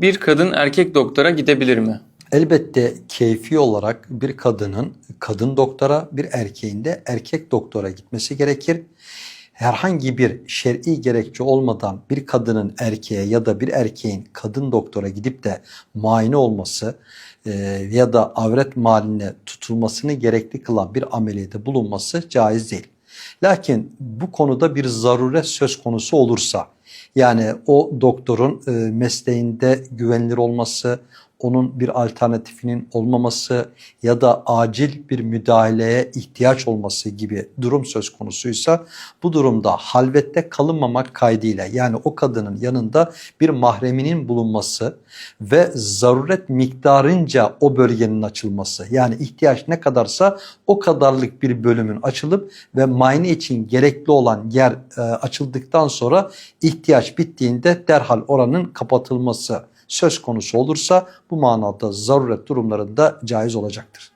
Bir kadın erkek doktora gidebilir mi? Elbette keyfi olarak bir kadının kadın doktora, bir erkeğin de erkek doktora gitmesi gerekir. Herhangi bir şer'i gerekçe olmadan bir kadının erkeğe ya da bir erkeğin kadın doktora gidip de muayene olması e, ya da avret mahaline tutulmasını gerekli kılan bir ameliyede bulunması caiz değil. Lakin bu konuda bir zaruret söz konusu olursa yani o doktorun e, mesleğinde güvenilir olması, onun bir alternatifinin olmaması ya da acil bir müdahaleye ihtiyaç olması gibi durum söz konusuysa bu durumda halvette kalınmamak kaydıyla yani o kadının yanında bir mahreminin bulunması ve zaruret miktarınca o bölgenin açılması. Yani ihtiyaç ne kadarsa o kadarlık bir bölümün açılıp ve muayene için gerekli olan yer e, açıldıktan sonra ihtiyaç bittiğinde derhal oranın kapatılması söz konusu olursa bu manada zaruret durumlarında caiz olacaktır.